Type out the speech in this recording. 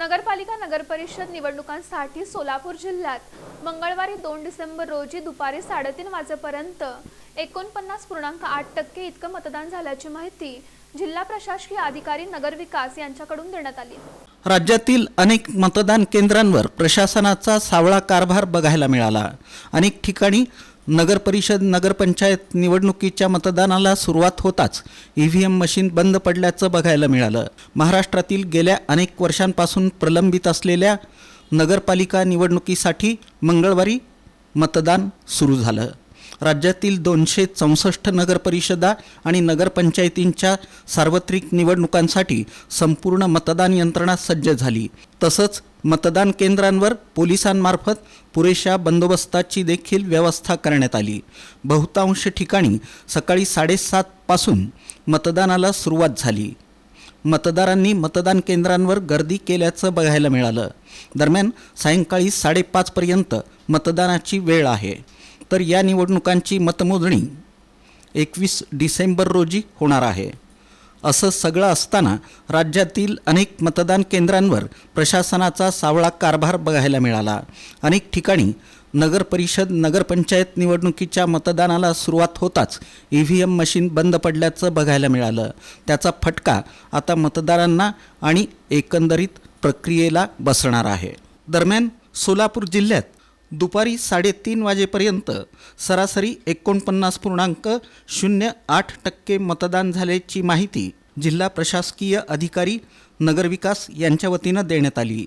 नगरपालिका नगरपरिषद निवडणुकांसाठी सोलापूर जिल्ह्यात मंगळवारी दोन डिसेंबर रोजी दुपारी साडेतीन वाजेपर्यंत एकोणपन्नास पूर्णांक आठ टक्के इतकं मतदान झाल्याची माहिती जिल्हा प्रशासकीय अधिकारी नगरविकास यांच्याकडून देण्यात आली. राज्यातील अनेक मतदान केंद्रांवर प्रशासनाचा सावळा कारभार बघायला मिळाला. अनेक ठिकाणी नगरपरिषद नगरपंचायत निवडणुकीच्या मतदानाला सुरुवात होताच ई व्ही एम मशीन बंद पडल्याचं बघायला मिळालं. महाराष्ट्रातील गेल्या अनेक वर्षांपासून प्रलंबित असलेल्या नगरपालिका निवडणुकीसाठी मंगळवारी मतदान सुरू झालं. राज्यातील दोनशे चौसष्ट नगरपरिषदा आणि नगरपंचायतींच्या सार्वत्रिक निवडणुकांसाठी संपूर्ण मतदान यंत्रणा सज्ज झाली. तसंच मतदान केंद्रांवर पोलिसांमार्फत पुरेशा बंदोबस्ताची देखील व्यवस्था करण्यात आली. बहुतांश ठिकाणी सकाळी साडेसातपासून मतदानाला सुरुवात झाली. मतदारांनी मतदान केंद्रांवर गर्दी केल्याचं बघायला मिळालं. दरम्यान सायंकाळी साडेपाचपर्यंत मतदानाची वेळ आहे. तर या निवडणुकांची मतमोजणी एकवीस डिसेंबर रोजी होणार आहे. असं सगळं असताना राज्यातील अनेक मतदान केंद्रांवर प्रशासनाचा सावळा कारभार बघायला मिळाला. अनेक ठिकाणी नगर परिषद नगरपंचायत निवडणुकीच्या मतदानाला सुरुवात होताच ई व्ही एम मशीन बंद पडल्याचं बघायला मिळालं. त्याचा फटका आता मतदारांना आणि एकंदरीत प्रक्रियेला बसणार आहे. दरम्यान सोलापूर जिल्ह्यात दुपारी साडेतीन वाजेपर्यंत सरासरी एकोणपन्नास पूर्णांक शून्य आठ टक्के मतदान झाल्याची माहिती जिल्हा प्रशासकीय अधिकारी नगरविकास यांच्या वतीनं देण्यात आली.